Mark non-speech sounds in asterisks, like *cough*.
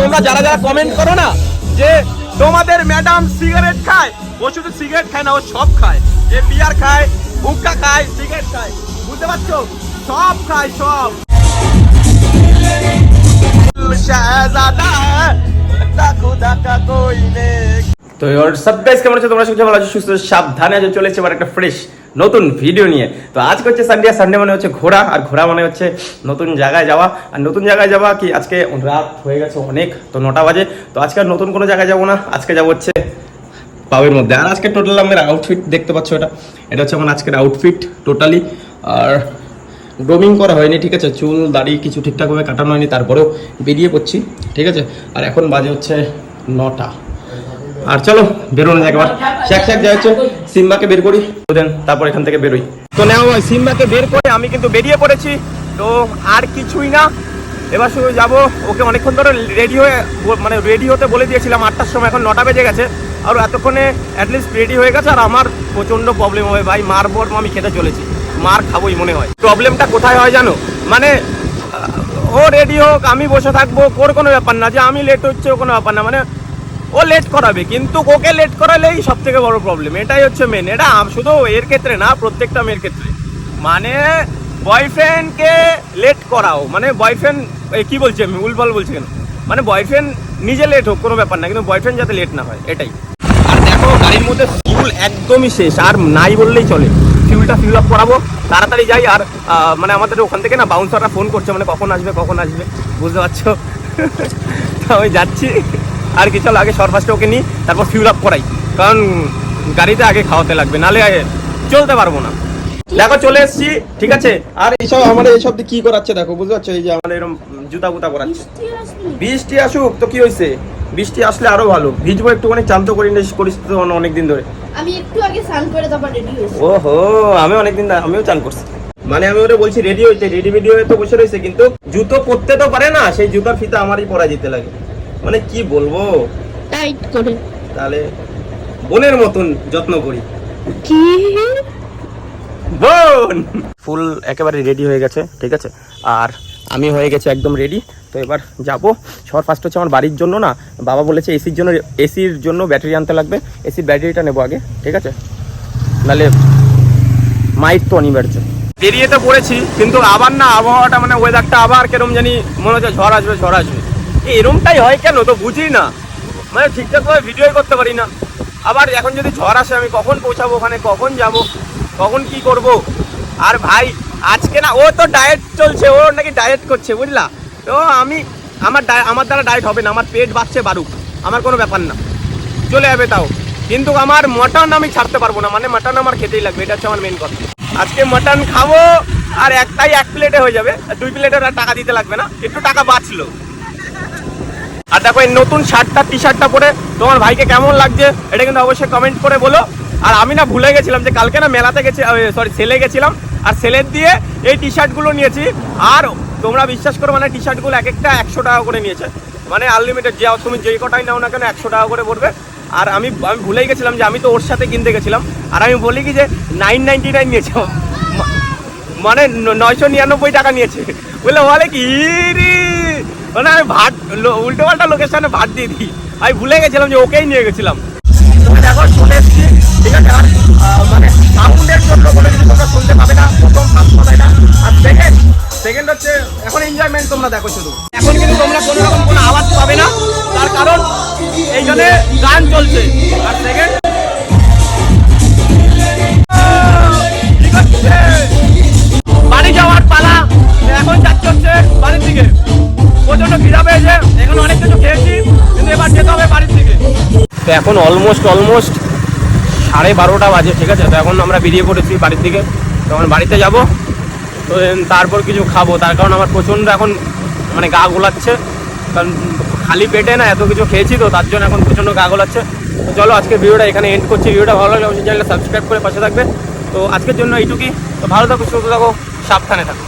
তোমরা যারা যারা কমেন্ট করো না, যে তোমাদের ম্যাডাম সিগারেট খায়, ও শুধু সিগারেট খায় না, ও সব খায়। যে বিয়ার খায় হুক্কা খায় সিগারেট খায়। বুঝতে পারছ? সব খায়, সব। তা এবার সব গাইস কেমন আছে? তোমরা সবাই ভালো আছো, সুস্থ, সাবধানে আছো চলে এসেছে আবার একটা ফ্রেশ নতুন ভিডিও নিয়ে। তো আজকে হচ্ছে সানডে আর সানডে মানে হচ্ছে ঘোরা, আর ঘোরা মানে হচ্ছে নতুন জায়গায় যাওয়া। আর নতুন জায়গায় যাওয়া কি আজকে রাত হয়ে গেছে অনেক, তো নটা বাজে। তো আজকে আর নতুন কোনো জায়গায় যাব না, আজকে যাব হচ্ছে পাবের মধ্যে। আর আজকে টোটাল আমার আউটফিট দেখতে পাচ্ছ এটা। এটা হচ্ছে আমার আজকের আউটফিট টোটালি আর গ্রোমিং করা হয়নি, ঠিক আছে? চুল, দাড়ি কিছু ঠিকঠাকভাবে কাটানো হয়নি, তারপরেও বেরিয়ে পড়ছি, ঠিক আছে? আর এখন বাজে হচ্ছে নটা। আর চলো, বেরোনো যাক এবার। শেখ যা হচ্ছে, সিম্বাকে বের করি। দেন, তারপর এখান থেকে বেরোই। তো নেওয়া হয় সিম্বাকে বের করে আমি কিন্তু বেরিয়ে পড়েছি। তো আর কিছুই না। এবার শুধু যাব, ওকে অনেকক্ষণ ধরে রেডি হয়ে মানে রেডি হতে বলে দিয়েছিলাম। আটটার সময় এখন নটা বেজে গেছে। আর এতক্ষণে অ্যাটলিস্ট রেডি হয়ে গেছে। আর আমার প্রচণ্ড প্রবলেম হবে। ভাই, মার পর আমি খেতে চলেছি। মার খাবোই মনে হয়। প্রবলেমটা কোথায় হয় জানো? মানে ও রেডি হোক, আমি বসে থাকব, ওর কোনো ব্যাপার না। যে আমি লেট হচ্ছে ও কোনো ব্যাপার না। মানে ও লেট করাবে, কিন্তু ওকে লেট করালেই সব থেকে বড় প্রবলেম এটাই হচ্ছে মেন এটা শুধু এর ক্ষেত্রে না, প্রত্যেকটা মেয়ের ক্ষেত্রে। মানে বয়ফ্রেন্ডকে লেট করাও। মানে বয়ফ্রেন্ড কি বলছি আমি? উলবল বলছি কেন? মানে বয়ফ্রেন্ড নিজে লেট হোক, কোনো ব্যাপার না, কিন্তু বয়ফ্রেন্ড যাতে লেট না হয়, এটাই। আর দেখো, গাড়ির মধ্যে ফিউল একদমই শেষ, আর নাই বললেই চলে। ফিউলটা ফিউল আপ করাবো, তাড়াতাড়ি যাই, আর মানে আমাদের ওখান থেকে না বাউন্সাররা ফোন করছে মানে কখন আসবে কখন আসবে, বুঝতে পারছ? *laughs* আমি যাচ্ছি। আর কি চলো আগে সরফাস্টে ওকে নিই তারপর ফিউল আপ করাই। কারণ গাড়িতে আগে খাওয়াতে লাগবে নালে চলতে পারব না। দেখো চলে এসেছি ঠিক আছে? আর এইসব আমার এইসব কি করাচ্ছে দেখো বুঝতে পারছ? এই যে আমার এরকম জুতা বুতা করাচ্ছে বৃষ্টি আসুক তো কি হয়েছে বৃষ্টি আসলে আরও ভালো। ভিজবো একটুখানি চান্ত করি না করিস তো অনেক দিন ধরে। আমি একটু আগে স্নান করে তারপর রেডি হয়েছি। ওহো আমি অনেকদিন ধরে- আমিও চান করছি। মানে আমি ওরা বলছি রেডি হয়েছে রেডি ভিডিও হয়ে তো বসে রয়েছে কিন্তু জুতো পরতে তো পারে না সেই জুতার ফিতা আমারই পরা যেতে লাগে। মানে কি বলব? টাইট করে। তাহলে বোনের মতন যত্ন করি। কি? বোন! ফুল একেবারে রেডি হয়ে গেছে ঠিক আছে? আর আমি হয়ে গেছি একদম রেডি তো এবার যাব। সবার ফার্স্ট হচ্ছে আমার বাড়ির জন্য না বাবা বলেছে এসির জন্য এসির জন্য ব্যাটারি আনতে লাগবে। এসির ব্যাটারিটা নেব আগে ঠিক আছে? নাহলে মাইক তো অনিবার্য। বেরিয়ে তো পড়েছি কিন্তু আবার না আবহাওয়াটা মানে ওয়েদারটা আবার কেরম জানি মনে হচ্ছে ঝড় আসবে ঝড় আসবে। এরমটাই হয় কেন? তো বুঝি না। মানে ঠিকঠাকভাবে ভিডিওই করতে পারি না। আবার এখন যদি ঝড় আসে, আমি কখন পৌঁছাবো, ওখানে কখন যাব, কখন কি করব? আর ভাই, আজকে না, ও তো ডায়েট চলছে, ও নাকি ডায়েট করছে, বুঝলা? তো আমি, আমার আমার দ্বারা ডায়েট হবে না, আমার পেট বাড়ছে বাড়ুক আমার কোনো ব্যাপার না। চলে যাবে তাও। কিন্তু আমার মটন আমি ছাড়তে পারব না মানে মটন আমার খেতেই লাগবে, এটা হচ্ছে আমার মেন কথা। আজকে মটন খাব, আর একটাই এক প্লেটে হয়ে যাবে। দুই প্লেটের আর টাকা দিতে লাগবে না, একটু টাকা বাঁচলো। আর দেখো, এই নতুন শার্টটা টি শার্টটা পরে তোমার ভাইকে কেমন লাগছে, এটা কিন্তু অবশ্যই কমেন্ট করে বলো। আর আমি না ভুলে গেছিলাম যে কালকে না মেলাতে গেছি সরি সেলে গেছিলাম। আর সেলের দিয়ে এই টি শার্টগুলো নিয়েছি। আর তোমরা বিশ্বাস করো মানে টি শার্টগুলো এক একটা একশো টাকা করে নিয়েছে। মানে আনলিমিটেড যে তুমি যেই কটাই নাও না কেন একশো টাকা করে পড়বে। আর আমি আমি ভুলেই গেছিলাম যে আমি তো ওর সাথে কিনতে গেছিলাম। আর আমি বলি কি যে নাইন নাইনটি নাইন নিয়েছে মানে নয়শো নিরানব্বই টাকা নিয়েছে। বলে বলে কি? মানে আমি ভাট উল্টো পাল্টা লোকের সামনে ভাট দিয়ে দিই। আমি ভুলে গেছিলাম যে ওকেই নিয়ে গেছিলাম। মানে জন্য শুনতে পাবে না আর সেকেন্ড সেকেন্ড হচ্ছে, এখন এনজয়মেন্ট তোমরা দেখো শুধু। এখন কিন্তু তোমরা কোনো রকম কোনো আওয়াজ পাবে না, তার কারণ এইখানে গান চলছে। আর সেকেন্ড খিদা এখন অনেক কিছু খেয়েছি, কিন্তু এবার যেতে হবে বাড়ির দিকে। তো এখন অলমোস্ট অলমোস্ট সাড়ে বারোটা বাজে, ঠিক আছে? তো এখন আমরা বেরিয়ে পড়েছি বাড়ির দিকে। তখন বাড়িতে যাব। তো তারপর কিছু খাব। তার কারণ আমার প্রচণ্ড এখন মানে গা গোলাচ্ছে। কারণ খালি পেটে না এত কিছু খেয়েছি তো, তার জন্য এখন প্রচণ্ড গা গোলাচ্ছে। তো চলো আজকে ভিডিওটা এখানে এন্ড করছি। ভিডিওটা ভালো লাগলে অবশ্যই চ্যানেলটা সাবস্ক্রাইব করে পাশে থাকবে। তো আজকের জন্য এইটুকুই। তো ভালো থাকো, সুস্থ থাকো, সাবধানে থাকো।